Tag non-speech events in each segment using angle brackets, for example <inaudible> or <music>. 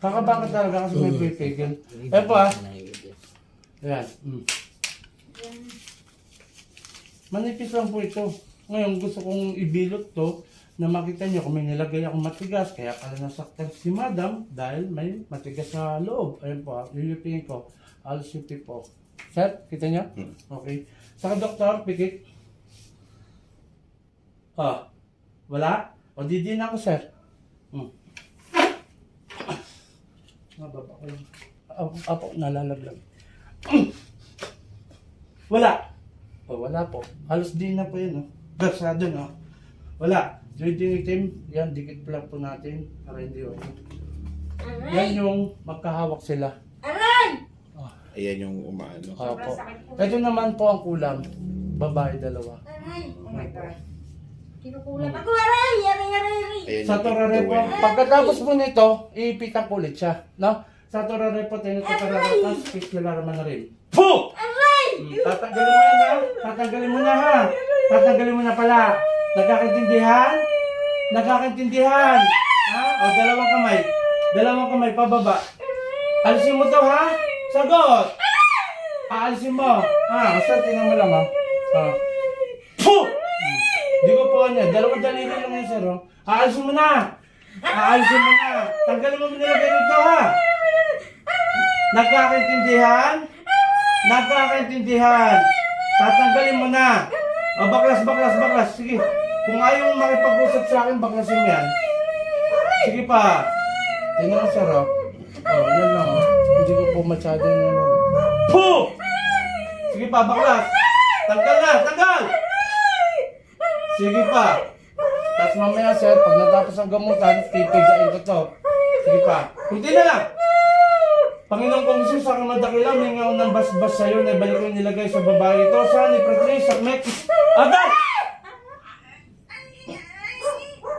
Kakabaka talaga kasi may pipigil. Eh po ah. Ayan. Mm. Manipis lang po ito. Ngayon gusto kong ibilot to na makita niyo kung may nilagay akong matigas. Kaya pala nasaktan si madam dahil may matigas sa loob. Ayan po ah. Lilipingin ko. Alas yung po. Sir, kita niyo? Okay. Saka doktor, pikit. Ah, wala? O di din ako, sir. Hmm. Mababa ko lang. Apo, nalalaglag. <clears throat> wala. O, wala po. Halos din na po yun, no? Garsado, no? Wala. Joy din itim. Yan, dikit lang po natin. Para hindi okay. Yan yung magkahawak sila. Ayan yung umaano. Opo. Ito naman po ang kulang. Babae dalawa. Oh my God. Kinukulam ako. Aray! Aray! Aray! Aray! Ayan Sa torare po, pagkatapos po nito, iipitan ko ulit siya. No? Sa torare po, tinito kararatas, kikilara na rin. Po! Aray! Tatanggalin mo ha? Tatanggalin mo na ha? Tatanggalin mo na pala. Nagkakaintindihan? Nagkakaintindihan? Ha? O, dalawang kamay. Dalawang kamay, pababa. Alisin mo to ha? Sagot! Aalisin mo. Ha? Basta tingnan mo lang ha? Ha? Po! Di ko po ano, dalawang daliri lang yun, sir. oh. Aalisin mo na! Aalisin mo na! Tanggalin mo nilagay dito, ha? Nagkakaintindihan? Nagkakaintindihan! Tatanggalin mo na! O, baklas, baklas, baklas. Sige. Kung ayaw mo makipag-usap sa akin, baklasin mo yan. Sige pa. Tingnan mo, sir, oh. Oh, yan lang, oh. Hindi ko po masyado ano. Po! Sige pa, baklas. Tanggal na, tanggal! Sige pa. Tapos mamaya sir, pag natapos ang gamutan, pipigain ko to. Sige pa. Hindi na lang. Panginoon kong Jesus, sa aking madakilang, may ngaw ng basbas sa'yo na ibalik ko nilagay sa babae ito. Saan ni Patrice, Sakmek? Agad!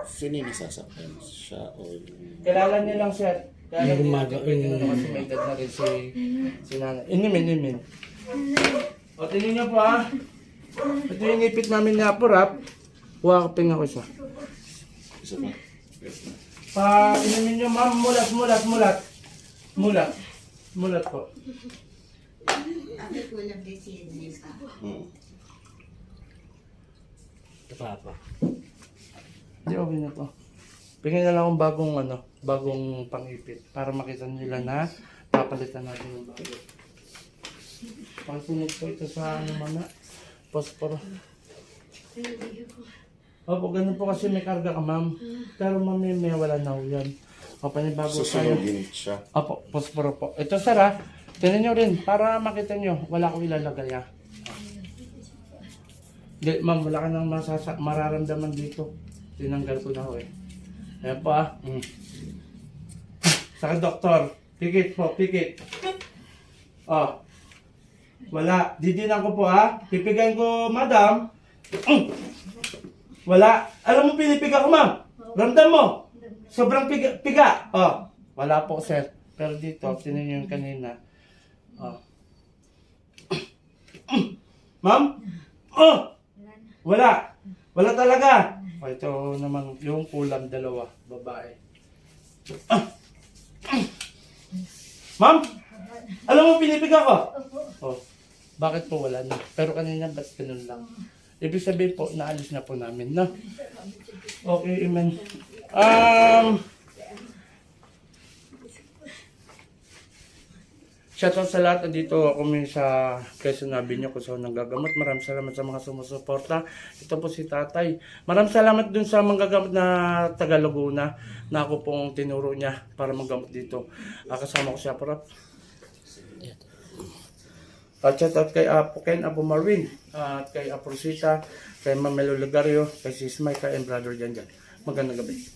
Sino yung nasasaktan? Siya o yung... Kilala niyo lang sir. Kaya Yung lang gumaga- pwede yung- na kasi may edad na rin si, si nanay. Inimin, inimin. O, tingnan niyo po ha. Ito yung ipit namin na apurap. Kuha ko pinga ko isa. Isa pa? Yes na. Pa, inumin nyo ma'am, mulat, mulat, mulat. Mulat. Mulat po. Hmm. Ito pa pa. Hindi, okay na to. Pingin na lang akong bagong ano, bagong pangipit para makita nila na papalitan natin yung bago. Pangsunod po ito sa ano mana, posporo. Opo, ganun po kasi may karga ka ma'am. Pero ma'am, may, may wala na ho yan. O, panibago tayo. Susunodin siya. Opo, posporo po. Ito sir ha, tinan nyo rin para makita nyo, wala akong ilalagay ha. Hindi, ma'am, wala ka nang masasa mararamdaman dito. Tinanggal ko na ho eh. Ayan po ah. Mm. Saka doktor, pikit po, pikit. Oh. Wala. Didinan ko po ha. Pipigayin ko, madam. Mm. <clears throat> Wala. Alam mo pinipiga ko, ma'am. Ramdam mo. Sobrang piga. piga. Oh. Wala po, sir. Pero dito, tinan yung kanina. Oh. <clears throat> Ma'am? Oh! Wala. Wala talaga. Oh, ito naman yung kulam dalawa, babae. Ah! <clears throat> Ma'am? Alam mo, pinipiga ko. Oh. Bakit po wala na? Pero kanina, ba't ganun lang? Ibig sabihin po, naalis na po namin, no? Okay, amen. Um, Shoutout sa lahat. Andito ako may sa Quezon Avenue kung saan nagagamot. Maraming salamat sa mga sumusuporta. Ito po si tatay. Maraming salamat dun sa manggagamot na taga Laguna na ako pong tinuro niya para maggamot dito. Kasama ko si Apo Rap. At shoutout kay Apo Ken, Apo Marvin, at kay Apo Rosita, kay Mamelo Legario, kay Sis Mike, and Brother Jan Jan. Magandang gabi.